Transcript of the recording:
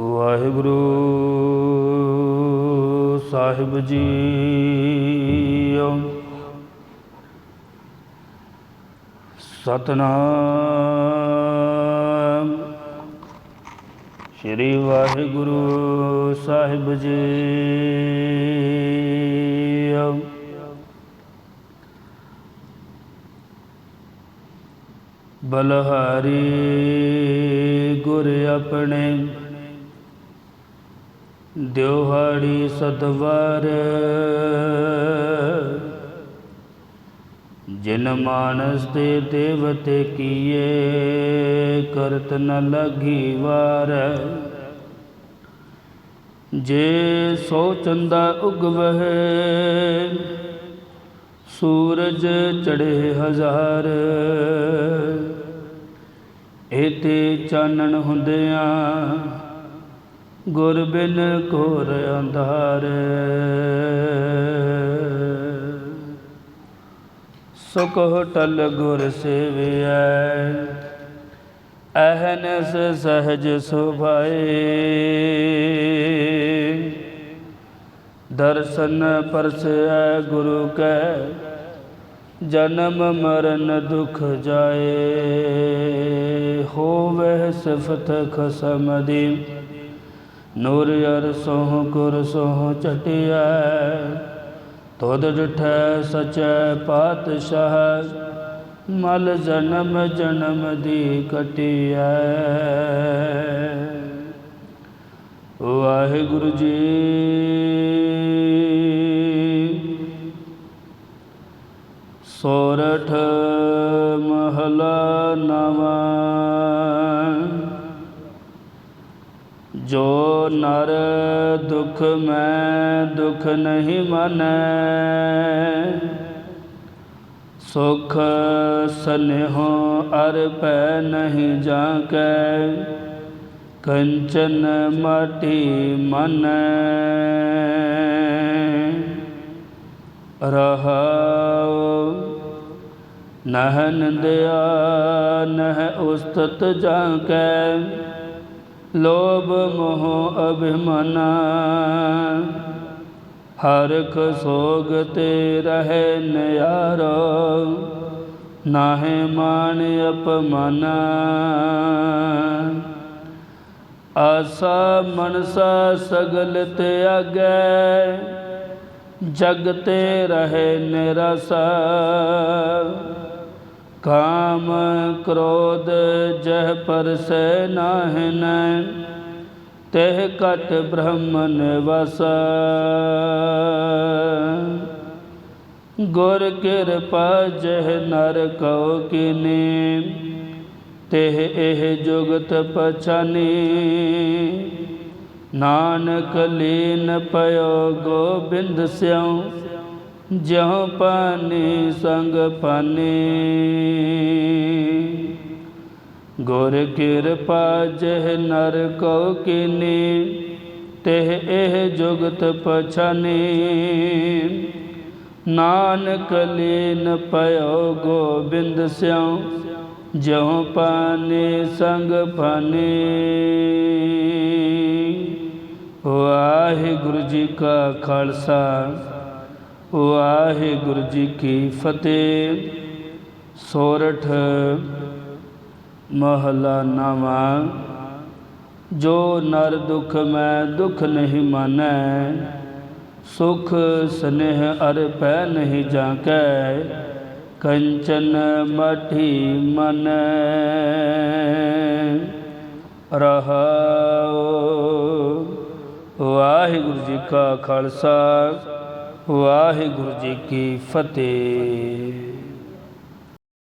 ਵਾਹਿਗੁਰੂ ਸਾਹਿਬ ਜੀ। ਸਤਨਾਮ। ਸ੍ਰੀ ਵਾਹਿਗੁਰੂ ਸਾਹਿਬ ਜੀ। ਬਲਹਾਰੀ ਗੁਰ ਆਪਣੇ ਦਿਵਹਾੜੀ ਸਤਵਾਰ। ਜਿਨ ਮਾਨਸ ਤੇ ਦੇਵਤੇ ਕੀਏ, ਕਰਤ ਨ ਲਗੀ ਵਾਰ। ਜੇ ਸੋ ਚੰਦਾ ਉਗਵਹਿ, ਸੂਰਜ ਚੜੇ ਹਜ਼ਾਰ। ਇਤੇ ਚਾਨਣ ਹੁੰਦਿਆਂ ਗੁਰ ਬਿਨ ਘੋਰ ਅੰਧਾਰ। ਸੁਖ ਟਲ ਗੁਰ ਸੇਵਿਐ ਅਹਨਸ ਸਹਜ ਸੁਭਾਏ। ਦਰਸ਼ਨ ਪਰਸੈ ਗੁਰੂ ਕੈ, ਜਨਮ ਮਰਨ ਦੁਖ ਜਾਏ। ਹੋਵੇ ਸਿਫਤ ਖਸਮ ਦੀ ਨੂਰ ਅਰ ਸੋਹ ਗੁਰ ਸੋਹ ਚਟਿਐ, ਤੁਧ ਡਿਠੈ ਸਚੈ ਪਾਤਸ਼ਾਹ, ਮਲ ਜਨਮ ਜਨਮ ਦੀ ਕਟਿਐ। ਵਾਹਿਗੁਰੂ ਜੀ ਸੋਰਠ ਮਹਲਾ ਨਵਾਂ। ਜੋ ਨਰ ਦੁਖ ਮੈਂ ਦੁਖ ਨਹੀਂ ਮਨੈ, ਸੁਖ ਸਨੇਹੋ ਅਰ ਪੈ ਨਹੀਂ ਜਾਕੈ ਕੰਚਨ ਮਾਟੀ ਮਨ। ਰਹਾਉ ਨਹ ਦਿਆ ਨਹ ਉਸਤਤ ਜਾਕੈ ਲੋਭ ਮੋਹ ਅਭਿਮਾਨਾ। ਹਰਖ ਸੋਗ ਤੇ ਰਹੇ ਨਿਆਰੋ, ਨਾਹੇ ਮਾਨ ਅਪਮਾਨਾ। ਆਸਾ ਮਨਸਾ ਸਗਲ ਤਿਆਗੈ ਜਗ ਤੇ ਰਹੇ ਨਿਰਸਾ। ਕਾਮ ਕ੍ਰੋਧ ਜਹ ਪਰਸੈ ਨਾਹਿਨ, ਤਹ ਕਟ ਬ੍ਰਹਮਨ ਵਸ। ਗੁਰ ਕਿਰਪਾ ਜਹ ਨਰ ਕਉ ਕਿਨੇ, ਤਹ ਇਹ ਜੁਗਤ ਪਛਾਨੀ। ਨਾਨਕ ਲੀਨ ਪਇਓ ਗੋਬਿੰਦ ਸਿਉ। ਜਿਉ ਪਾਨੀ ਸੰਗ ਪਾਨੀ ਗੁਰ ਕਿਰਪਾ ਜਹ ਨਰ ਕਉ ਕੀਨੀ, ਤਹ ਇਹ ਜੁਗਤ ਪਛਾਨੀ। ਨਾਨਕ ਲੀਨ ਪਇਓ ਗੋਬਿੰਦ ਸਿਉ, ਜਿਉ ਪਾਨੀ ਸੰਗ ਪਾਨੀ ਵਾਹਿਗੁਰੂ ਜੀ ਕਾ ਖਾਲਸਾ। ਵਾਹਿਗੁਰੂ ਜੀ ਕੀ ਫਤਿਹ। ਸੋਰਠ ਮਹਲਾ ਨਵਾਂ। ਜੋ ਨਰ ਦੁਖ ਮੈਂ ਦੁਖ ਨਹੀਂ ਮਾਨੈ, ਸੁਖ ਸਨੇਹ ਅਰ ਪੈ ਨਹੀਂ ਜਾਕੈ, ਕੰਚਨ ਮਠੀ ਮਨ। ਰਹਾਉ ਵਾਹਿਗੁਰੂ ਜੀ ਕਾ ਖਾਲਸਾ। ਵਾਹਿਗੁਰੂ ਜੀ ਕੀ ਫਤਿਹ।